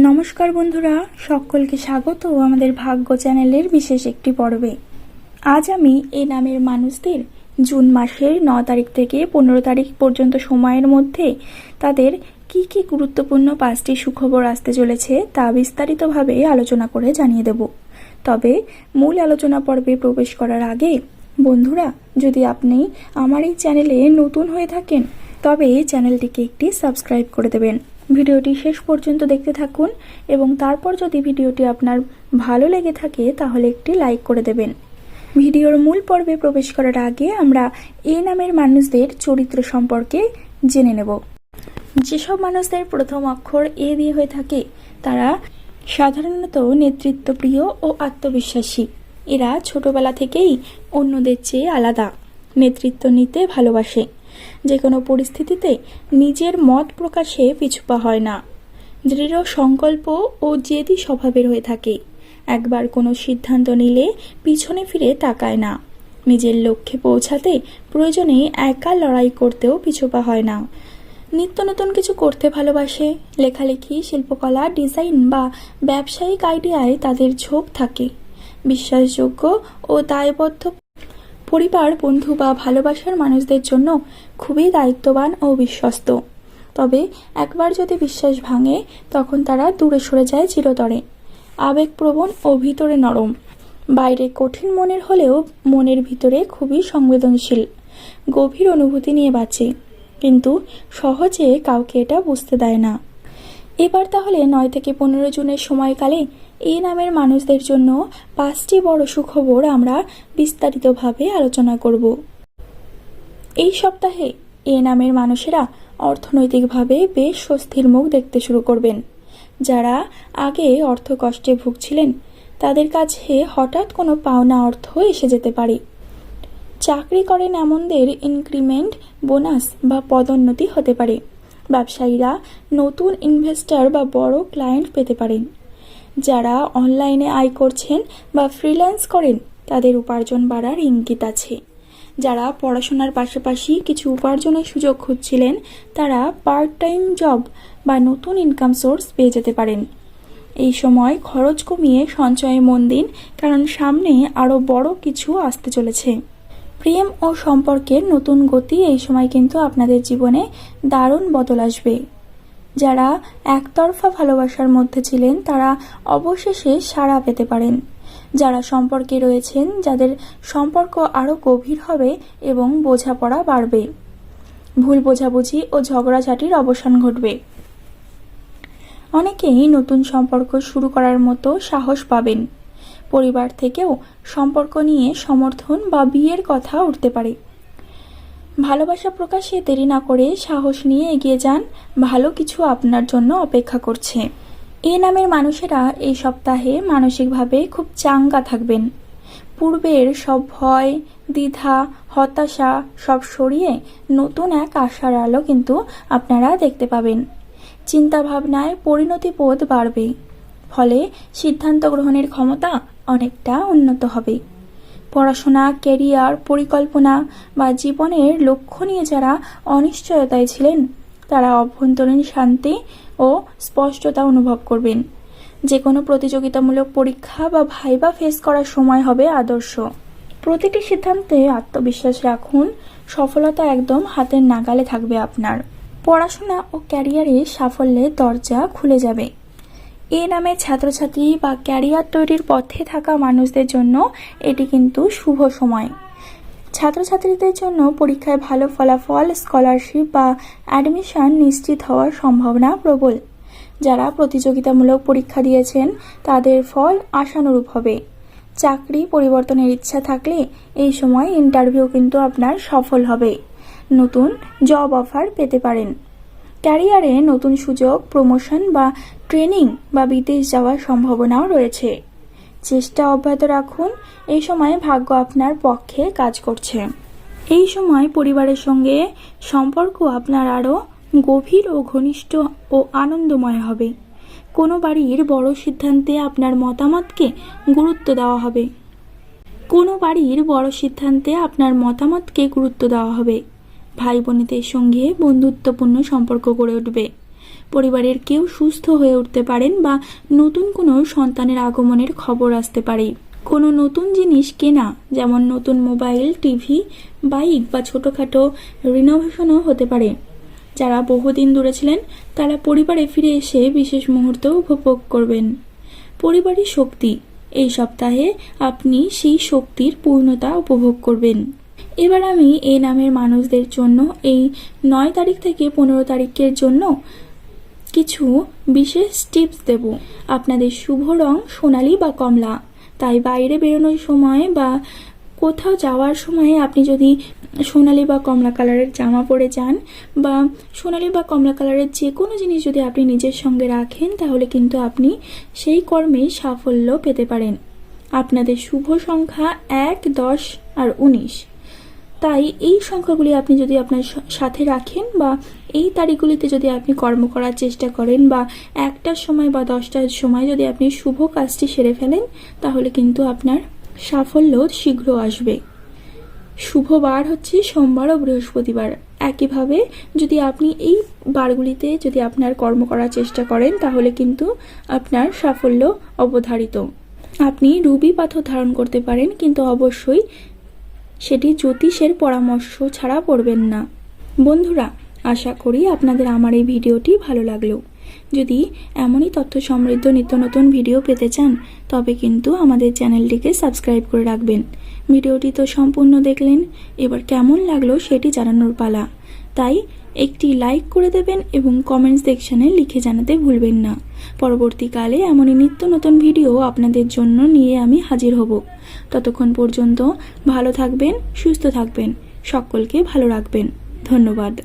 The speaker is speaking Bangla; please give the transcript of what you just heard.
নমস্কার বন্ধুরা, সকলকে স্বাগত আমাদের ভাগ্য চ্যানেলের বিশেষ একটি পর্বে। আজ আমি এই নামের মানুষদের জুন মাসের ন তারিখ থেকে পনেরো তারিখ পর্যন্ত সময়ের মধ্যে তাদের কি কি গুরুত্বপূর্ণ পাঁচটি সুখবর আসতে চলেছে তা বিস্তারিতভাবে আলোচনা করে জানিয়ে দেব। তবে মূল আলোচনা পর্বে প্রবেশ করার আগে, বন্ধুরা, যদি আপনি আমার এই চ্যানেলে নতুন হয়ে থাকেন, তবে চ্যানেলটিকে একটি সাবস্ক্রাইব করে দেবেন। ভিডিওটি শেষ পর্যন্ত দেখতে থাকুন এবং তারপর যদি ভিডিওটি আপনার ভালো লেগে থাকে তাহলে একটি লাইক করে দেবেন। ভিডিওর মূল পর্বে প্রবেশ করার আগে আমরা এ নামের মানুষদের চরিত্র সম্পর্কে জেনে নেব। যেসব মানুষদের প্রথম অক্ষর এ দিয়ে হয়ে থাকে, তারা সাধারণত নেতৃত্বপ্রিয় ও আত্মবিশ্বাসী। এরা ছোটবেলা থেকেই অন্যদের চেয়ে আলাদা, নেতৃত্ব নিতে ভালোবাসে। যে কোনো পরিস্থিতিতে নিজের মত প্রকাশে পিছুপা হয় না। দৃঢ় সংকল্প ও জেদি স্বভাবের হয়ে থাকে। একবার কোনো সিদ্ধান্ত নিলে পিছনে ফিরে তাকায় না। নিজের লক্ষ্যে পৌঁছাতে প্রয়োজনে একা লড়াই করতেও পিছুপা হয় না। নিত্য নতুন কিছু করতে ভালোবাসে, লেখালেখি, শিল্পকলা, ডিজাইন বা ব্যবসায়িক আইডিয়ায় তাদের ঝোঁক থাকে। বিশ্বাসযোগ্য ও দায়বদ্ধ পরিবার, বন্ধু বা ভালোবাসার মানুষদের জন্য খুবই দায়িত্ববান ও বিশ্বস্ত। তবে একবার যদি বিশ্বাস ভাঙে, তখন তারা দূরে সরে যায় চিরতরে। আবেগপ্রবণ ও ভিতরে নরম। বাইরে কঠিন মনের হলেও মনের ভিতরে খুবই সংবেদনশীল। গভীর অনুভূতি নিয়ে বাঁচে। কিন্তু সহজে কাউকে এটা বুঝতে দেয় না। এবার তাহলে নয় থেকে পনেরো জুনের সময়কালে এই নামের মানুষদের জন্য পাঁচটি বড় সুখবর আমরা বিস্তারিতভাবে আলোচনা করব। এই সপ্তাহে এ নামের মানুষেরা অর্থনৈতিকভাবে বেশ স্বস্তির মুখ দেখতে শুরু করবেন। যারা আগে অর্থ কষ্টে ভুগছিলেন, তাদের কাছে হঠাৎ কোনো পাওনা অর্থ এসে যেতে পারে। চাকরি করেন এমনদের ইনক্রিমেন্ট, বোনাস বা পদোন্নতি হতে পারে। ব্যবসায়ীরা নতুন ইনভেস্টর বা বড় ক্লায়েন্ট পেতে পারেন। যারা অনলাইনে আয় করছেন বা ফ্রিল্যান্স করেন, তাদের উপার্জন বাড়ার ইঙ্গিত আছে। যারা পড়াশোনার পাশাপাশি কিছু উপার্জনের সুযোগ খুঁজছিলেন, তারা পার্ট টাইম জব বা নতুন ইনকাম সোর্স পেয়ে যেতে পারেন। এই সময় খরচ কমিয়ে সঞ্চয়ে মন দিন, কারণ সামনে আরও বড় কিছু আসতে চলেছে। প্রেম ও সম্পর্কের নতুন গতি এই সময় কিন্তু আপনাদের জীবনে দারুণ বদল আসবে। যারা একতরফা ভালোবাসার মধ্যে ছিলেন, তারা অবশেষে সাড়া পেতে পারেন। যারা সম্পর্কে রয়েছেন, যাদের সম্পর্ক আরও গভীর হবে এবং বোঝাপড়া বাড়বে। ভুল বোঝাবুঝি ও ঝগড়াঝাটির অবসান ঘটবে। অনেকেই নতুন সম্পর্ক শুরু করার মতো সাহস পাবেন। পরিবার থেকেও সম্পর্ক নিয়ে সমর্থন বা বিয়ের কথা উঠতে পারে। ভালোবাসা প্রকাশে দেরি না করে সাহস নিয়ে এগিয়ে যান, ভালো কিছু আপনার জন্য অপেক্ষা করছে। এ নামের মানুষেরা এই সপ্তাহে মানসিকভাবে খুব চাঙ্গা থাকবেন। পূর্বের সব ভয়, দ্বিধা, হতাশা সব সরিয়ে নতুন এক আশার আলো কিন্তু আপনারা দেখতে পাবেন। চিন্তা ভাবনায় পরিণতি বোধ বাড়বে। ফলে সিদ্ধান্ত গ্রহণের ক্ষমতা অনেকটা উন্নত হবে। পড়াশোনা কেরিয়ার পরিকল্পনা বা জীবনের লক্ষ্য নিয়ে যারা অনিশ্চয়তায় ছিলেন, তারা অভ্যন্তরীণ শান্তি ও স্পষ্টতা অনুভব করবেন। যে কোনো প্রতিযোগিতামূলক পরীক্ষা বা ভাইবা ফেস করার সময় হবে আদর্শ। প্রতিটি সিদ্ধান্তে আত্মবিশ্বাস রাখুন, সফলতা একদম হাতের নাগালে থাকবে আপনার। পড়াশোনা ও ক্যারিয়ারে সাফল্যের দরজা খুলে যাবে। এ নামে ছাত্রছাত্রী বা ক্যারিয়ার তৈরির পথে থাকা মানুষদের জন্য এটি কিন্তু শুভ সময়। ছাত্রছাত্রীদের জন্য পরীক্ষায় ভালো ফলাফল স্কলারশিপ বা অ্যাডমিশন নিশ্চিত হওয়ার সম্ভাবনা প্রবল। যারা প্রতিযোগিতামূলক পরীক্ষা দিয়েছেন, তাদের ফল আশানুরূপ হবে। চাকরি পরিবর্তনের ইচ্ছা থাকলে এই সময় ইন্টারভিউ কিন্তু আপনার সফল হবে। নতুন জব অফার পেতে পারেন। ক্যারিয়ারে নতুন সুযোগ প্রমোশন বা ট্রেনিং বা বিদেশ যাওয়ার সম্ভাবনাও রয়েছে। চেষ্টা অব্যাহত রাখুন, এই সময় ভাগ্য আপনার পক্ষে কাজ করছে। এই সময় পরিবারের সঙ্গে সম্পর্ক আপনার আরও গভীর ও ঘনিষ্ঠ ও আনন্দময় হবে। কোনো বাড়ির বড় সিদ্ধান্তে আপনার মতামতকে গুরুত্ব দেওয়া হবে। কোনো বাড়ির বড় সিদ্ধান্তে আপনার মতামতকে গুরুত্ব দেওয়া হবে। ভাই বোনেদের সঙ্গে বন্ধুত্বপূর্ণ সম্পর্ক গড়ে উঠবে। পরিবারের কেউ সুস্থ হয়ে উঠতে পারেন বা নতুন কোনো সন্তানের আগমনের খবর আসতে পারে। কোনো নতুন জিনিস কেনা, যেমন নতুন মোবাইল, টিভি, বাইক বা ছোটোখাটো রিনোভেশনও হতে পারে। যারা বহুদিন দূরে ছিলেন, তারা পরিবারে ফিরে এসে বিশেষ মুহূর্ত উপভোগ করবেন। পরিবারের শক্তি, এই সপ্তাহে আপনি সেই শক্তির পূর্ণতা উপভোগ করবেন। এবার আমি এই নামের মানুষদের জন্য এই নয় তারিখ থেকে পনেরো তারিখের জন্য কিছু বিশেষ টিপস দেব। আপনাদের শুভ রং সোনালি বা কমলা। তাই বাইরে বেরোনোর সময় বা কোথাও যাওয়ার সময় আপনি যদি সোনালি বা কমলা কালারের জামা পরে যান বা সোনালি বা কমলা কালারের যে কোনো জিনিস যদি আপনি নিজের সঙ্গে রাখেন, তাহলে কিন্তু আপনি সেই কর্মে সাফল্য পেতে পারেন। আপনাদের শুভ সংখ্যা এক, দশ আর উনিশ। তাই এই সংখ্যাগুলি আপনি যদি আপনার সাথে রাখেন বা এই তারিখগুলিতে যদি আপনি কর্ম করার চেষ্টা করেন বা একটার সময় বা দশটার সময় যদি আপনি শুভ কাজটি সেরে ফেলেন, তাহলে কিন্তু আপনার সাফল্য শীঘ্র আসবে। শুভ বার হচ্ছে সোমবার ও বৃহস্পতিবার। একইভাবে যদি আপনি এই বারগুলিতে যদি আপনার কর্ম করার চেষ্টা করেন, তাহলে কিন্তু আপনার সাফল্য অবধারিত। আপনি রুবি পাথর ধারণ করতে পারেন, কিন্তু অবশ্যই সেটি জ্যোতিষের পরামর্শ ছাড়া পড়বেন না। বন্ধুরা, আশা করি আপনাদের আমার এই ভিডিওটি ভালো লাগল। যদি এমনই তথ্য সমৃদ্ধ নিত্য নতুন ভিডিও পেতে চান, তবে কিন্তু আমাদের চ্যানেলটিকে সাবস্ক্রাইব করে রাখবেন। ভিডিওটি তো সম্পূর্ণ দেখলেন, এবার কেমন লাগল সেটি জানানোর পালা। তাই একটি লাইক করে দেবেন এবং কমেন্ট সেকশানে লিখে জানাতে ভুলবেন না। পরবর্তীকালে এমনই নিত্য নতুন ভিডিও আপনাদের জন্য নিয়ে আমি হাজির হব। ততক্ষণ পর্যন্ত ভালো থাকবেন, সুস্থ থাকবেন, সকলকে ভালো রাখবেন। ধন্যবাদ।